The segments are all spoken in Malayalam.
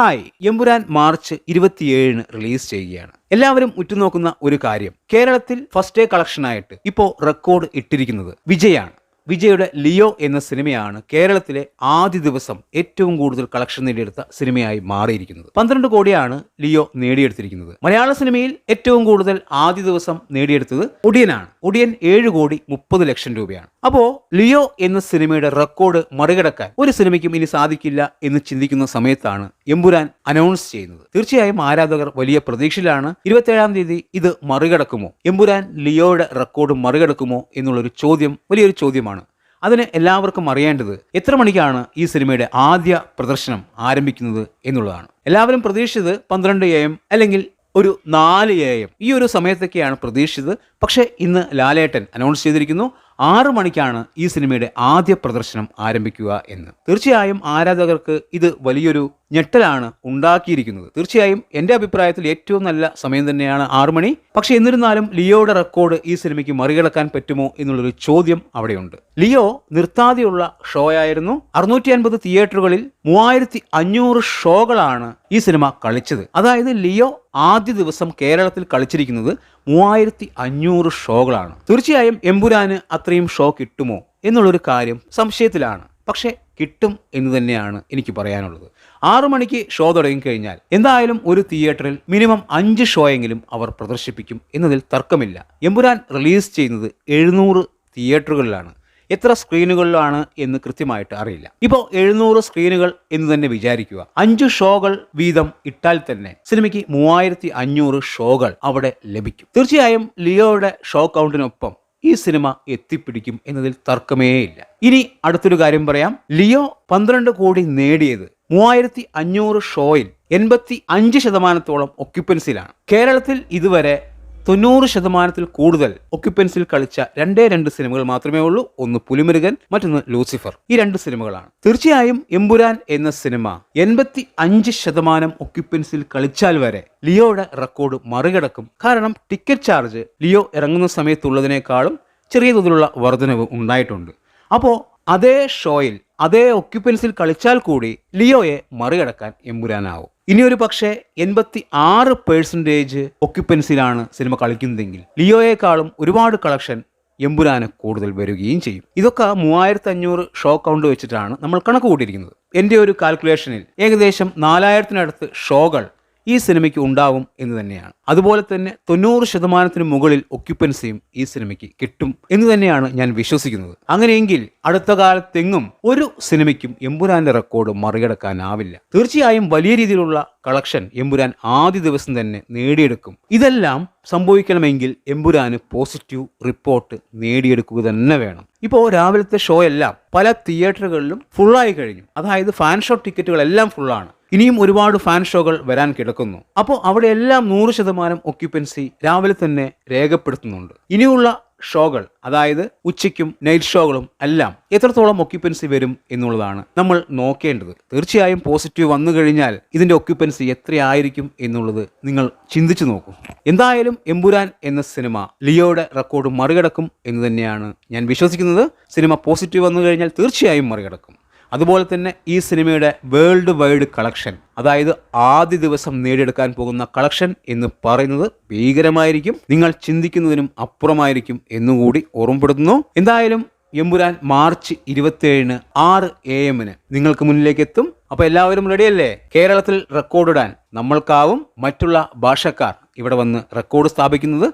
ഹായ് എമ്പുരാൻ മാർച്ച് ഇരുപത്തിയേഴിന് റിലീസ് ചെയ്യുകയാണ്. എല്ലാവരും ഉറ്റുനോക്കുന്ന ഒരു കാര്യം കേരളത്തിൽ ഫസ്റ്റ് ഡേ കളക്ഷനായിട്ട് ഇപ്പോൾ റെക്കോർഡ് ഇട്ടിരിക്കുന്നത് വിജയാണ്. വിജയുടെ ലിയോ എന്ന സിനിമയാണ് കേരളത്തിലെ ആദ്യ ദിവസം ഏറ്റവും കൂടുതൽ കളക്ഷൻ നേടിയെടുത്ത സിനിമയായി മാറിയിരിക്കുന്നത്. പന്ത്രണ്ട് കോടിയാണ് ലിയോ നേടിയെടുത്തിരിക്കുന്നത്. മലയാള സിനിമയിൽ ഏറ്റവും കൂടുതൽ ആദ്യ ദിവസം നേടിയെടുത്തത് ഒടിയനാണ്. ഒടിയൻ ഏഴ് കോടി മുപ്പത് ലക്ഷം രൂപയാണ്. അപ്പോ ലിയോ എന്ന സിനിമയുടെ റെക്കോർഡ് മറികടക്കാൻ ഒരു സിനിമയ്ക്കും ഇനി സാധിക്കില്ല എന്ന് ചിന്തിക്കുന്ന സമയത്താണ് എമ്പുരാൻ അനൗൺസ് ചെയ്യുന്നത്. തീർച്ചയായും ആരാധകർ വലിയ പ്രതീക്ഷയിലാണ് ഇരുപത്തേഴാം തീയതി ഇത് മറികടക്കുമോ? എമ്പുരാൻ ലിയോയുടെ റെക്കോർഡ് മറികടക്കുമോ എന്നുള്ളൊരു ചോദ്യം വലിയൊരു ചോദ്യമാണ്. അതിന് എല്ലാവർക്കും അറിയേണ്ടത് എത്ര മണിക്കാണ് ഈ സിനിമയുടെ ആദ്യ പ്രദർശനം ആരംഭിക്കുന്നത് എന്നുള്ളതാണ്. എല്ലാവരും പ്രതീക്ഷിച്ചത് പന്ത്രണ്ട് എ എം അല്ലെങ്കിൽ ഒരു നാല് എ എം. ഈ ഒരു സമയത്തൊക്കെയാണ് പ്രതീക്ഷിച്ചത്. പക്ഷേ ഇന്ന് ലാലേട്ടൻ അനൗൺസ് ചെയ്തിരിക്കുന്നു ആറ് മണിക്കാണ് ഈ സിനിമയുടെ ആദ്യ പ്രദർശനം ആരംഭിക്കുക എന്ന്. തീർച്ചയായും ആരാധകർക്ക് ഇത് വലിയൊരു ഞെട്ടലാണ് ഉണ്ടാക്കിയിരിക്കുന്നത്. തീർച്ചയായും എന്റെ അഭിപ്രായത്തിൽ ഏറ്റവും നല്ല സമയം തന്നെയാണ് ആറു മണി. പക്ഷേ എന്നിരുന്നാലും ലിയോയുടെ റെക്കോർഡ് ഈ സിനിമയ്ക്ക് മറികടക്കാൻ പറ്റുമോ എന്നുള്ളൊരു ചോദ്യം അവിടെയുണ്ട്. ലിയോ നിർത്താതെയുള്ള ഷോ ആയിരുന്നു അറുന്നൂറ്റി അൻപത് തിയേറ്ററുകളിൽ മൂവായിരത്തി അഞ്ഞൂറ് ഷോകളാണ് ഈ സിനിമ കളിച്ചത്. അതായത് ലിയോ ആദ്യ ദിവസം കേരളത്തിൽ കളിച്ചിരിക്കുന്നത് മൂവായിരത്തി അഞ്ഞൂറ് ഷോകളാണ്. തീർച്ചയായും എമ്പുരാന് അത്രയും ഷോ കിട്ടുമോ എന്നുള്ളൊരു കാര്യം സംശയത്തിലാണ്. പക്ഷേ കിട്ടും എന്ന് തന്നെയാണ് എനിക്ക് പറയാനുള്ളത്. ആറു മണിക്ക് ഷോ തുടങ്ങിക്കഴിഞ്ഞാൽ എന്തായാലും ഒരു തിയേറ്ററിൽ മിനിമം അഞ്ച് ഷോയെങ്കിലും അവർ പ്രദർശിപ്പിക്കും എന്നതിൽ തർക്കമില്ല. എമ്പുരാൻ റിലീസ് ചെയ്യുന്നത് എഴുന്നൂറ് തിയേറ്ററുകളിലാണ്. എത്ര സ്ക്രീനുകളിലാണ് എന്ന് കൃത്യമായിട്ട് അറിയില്ല. ഇപ്പോൾ എഴുന്നൂറ് സ്ക്രീനുകൾ എന്ന് തന്നെ വിചാരിക്കുക. അഞ്ച് ഷോകൾ വീതം ഇട്ടാൽ തന്നെ സിനിമയ്ക്ക് മൂവായിരത്തി അഞ്ഞൂറ് ഷോകൾ അവിടെ ലഭിക്കും. തീർച്ചയായും ലിയോയുടെ ഷോ കൗണ്ടിനൊപ്പം ഈ സിനിമ എത്തിപ്പിടിക്കും എന്നതിൽ തർക്കമേ ഇല്ല. ഇനി അടുത്തൊരു കാര്യം പറയാം. ലിയോ പന്ത്രണ്ട് കോടി നേടിയത് മൂവായിരത്തി അഞ്ഞൂറ് ഷോയിൽ എൺപത്തി അഞ്ച് ശതമാനത്തോളം ഒക്യുപ്പൻസിയിലാണ് കേരളത്തിൽ ഇതുവരെ തൊണ്ണൂറ് ശതമാനത്തിൽ കൂടുതൽ ഒക്യുപ്പൻസിൽ കളിച്ച രണ്ടേ രണ്ട് സിനിമകൾ മാത്രമേ ഉള്ളൂ. ഒന്ന് പുലിമുരുകൻ മറ്റൊന്ന് ലൂസിഫർ. ഈ രണ്ട് സിനിമകളാണ്. തീർച്ചയായും എമ്പുരാൻ എന്ന സിനിമ എൺപത്തി അഞ്ച് ശതമാനം ഒക്യുപ്പൻസിൽ കളിച്ചാൽ വരെ ലിയോയുടെ റെക്കോർഡ് മറികടക്കും. കാരണം ടിക്കറ്റ് ചാർജ് ലിയോ ഇറങ്ങുന്ന സമയത്തുള്ളതിനേക്കാളും ചെറിയ തോതിലുള്ള വർധനവ് ഉണ്ടായിട്ടുണ്ട്. അപ്പോൾ അതേ ഷോയിൽ അതേ ഒക്യുപ്പൻസിൽ കളിച്ചാൽ കൂടി ലിയോയെ മറികടക്കാൻ എമ്പുരാനാവും. ഇനി ഒരു പക്ഷേ എൺപത്തി ആറ് പേഴ്സന്റേജ് ഒക്യുപ്പൻസിലാണ് സിനിമ കളിക്കുന്നതെങ്കിൽ ലിയോയേക്കാളും ഒരുപാട് കളക്ഷൻ എമ്പുരാന് കൂടുതൽ വരികയും ചെയ്യും. ഇതൊക്കെ മൂവായിരത്തി അഞ്ഞൂറ് ഷോ കൗണ്ട് വെച്ചിട്ടാണ് നമ്മൾ കണക്ക് കൂട്ടിയിരിക്കുന്നത്. എന്റെ ഒരു കാൽക്കുലേഷനിൽ ഏകദേശം നാലായിരത്തിനടുത്ത് ഷോകൾ ഈ സിനിമയ്ക്ക് ഉണ്ടാവും എന്ന് തന്നെയാണ്. അതുപോലെ തന്നെ തൊണ്ണൂറ് ശതമാനത്തിന് മുകളിൽ ഒക്യുപ്പൻസിയും ഈ സിനിമയ്ക്ക് കിട്ടും എന്ന് തന്നെയാണ് ഞാൻ വിശ്വസിക്കുന്നത്. അങ്ങനെയെങ്കിൽ അടുത്ത കാലത്തെങ്ങും ഒരു സിനിമയ്ക്കും എമ്പുരാന്റെ റെക്കോർഡ് മറികടക്കാനാവില്ല. തീർച്ചയായും വലിയ രീതിയിലുള്ള കളക്ഷൻ എമ്പുരാൻ ആദ്യ ദിവസം തന്നെ നേടിയെടുക്കും. ഇതെല്ലാം സംഭവിക്കണമെങ്കിൽ എമ്പുരാന് പോസിറ്റീവ് റിപ്പോർട്ട് നേടിയെടുക്കുക തന്നെ വേണം. ഇപ്പോൾ രാവിലത്തെ ഷോ എല്ലാം പല തിയേറ്ററുകളിലും ഫുള്ളായി കഴിഞ്ഞു. അതായത് ഫാൻ ഷോ ടിക്കറ്റുകളെല്ലാം ഫുള്ളാണ് ഇനിയും ഒരുപാട് ഫാൻ ഷോകൾ വരാൻ കിടക്കുന്നു. അപ്പോൾ അവിടെ എല്ലാം നൂറ് ശതമാനം ഒക്യുപ്പൻസി രാവിലെ തന്നെ രേഖപ്പെടുത്തുന്നുണ്ട്. ഇനിയുള്ള ഷോകൾ അതായത് ഉച്ചയ്ക്കും നൈറ്റ് ഷോകളും എല്ലാം എത്രത്തോളം ഒക്യുപ്പൻസി വരും എന്നുള്ളതാണ് നമ്മൾ നോക്കേണ്ടത്. തീർച്ചയായും പോസിറ്റീവ് വന്നു കഴിഞ്ഞാൽ ഇതിന്റെ ഒക്യുപ്പൻസി എത്രയായിരിക്കും എന്നുള്ളത് നിങ്ങൾ ചിന്തിച്ചു നോക്കൂ. എന്തായാലും എമ്പുരാൻ എന്ന സിനിമ ലിയോയുടെ റെക്കോർഡ് മറികടക്കും എന്ന് തന്നെയാണ് ഞാൻ വിശ്വസിക്കുന്നത്. സിനിമ പോസിറ്റീവ് വന്നു കഴിഞ്ഞാൽ തീർച്ചയായും മറികടക്കും. അതുപോലെ തന്നെ ഈ സിനിമയുടെ വേൾഡ് വൈഡ് കളക്ഷൻ അതായത് ആദ്യ ദിവസം നേടിയെടുക്കാൻ പോകുന്ന കളക്ഷൻ എന്ന് പറയുന്നത് ഭീകരമായിരിക്കും നിങ്ങൾ ചിന്തിക്കുന്നതിനും അപ്പുറമായിരിക്കും എന്നുകൂടി ഓർമ്മപ്പെടുത്തുന്നു. എന്തായാലും എമ്പുരാൻ മാർച്ച് ഇരുപത്തിയേഴിന് ആറ് എ എമ്മിന് നിങ്ങൾക്ക് മുന്നിലേക്ക് എത്തും. അപ്പോൾ എല്ലാവരും റെഡിയല്ലേ കേരളത്തിൽ റെക്കോർഡിടാൻ നമ്മൾക്കാവും മറ്റുള്ള ഭാഷക്കാർ ഇവിടെ വന്ന് റെക്കോർഡ് സ്ഥാപിക്കുന്നത്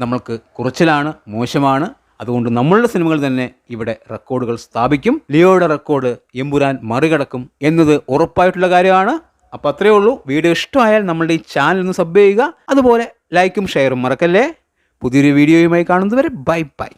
നമ്മൾക്ക് കുറച്ചിലാണ് മോശമാണ്. അതുകൊണ്ട് നമ്മളുടെ സിനിമകൾ തന്നെ ഇവിടെ റെക്കോർഡുകൾ സ്ഥാപിക്കും. ലിയോയുടെ റെക്കോർഡ് എമ്പുരാൻ മറികടക്കും എന്നത് ഉറപ്പായിട്ടുള്ള കാര്യമാണ്. അപ്പോൾ അത്രയേ ഉള്ളൂ. വീഡിയോ ഇഷ്ടമായാൽ നമ്മളുടെ ഈ ചാനൽ ഒന്ന് സബ് ചെയ്യുക. അതുപോലെ ലൈക്കും ഷെയറും മറക്കല്ലേ? പുതിയൊരു വീഡിയോയുമായി കാണുന്നതുവരെ ബൈ ബൈ.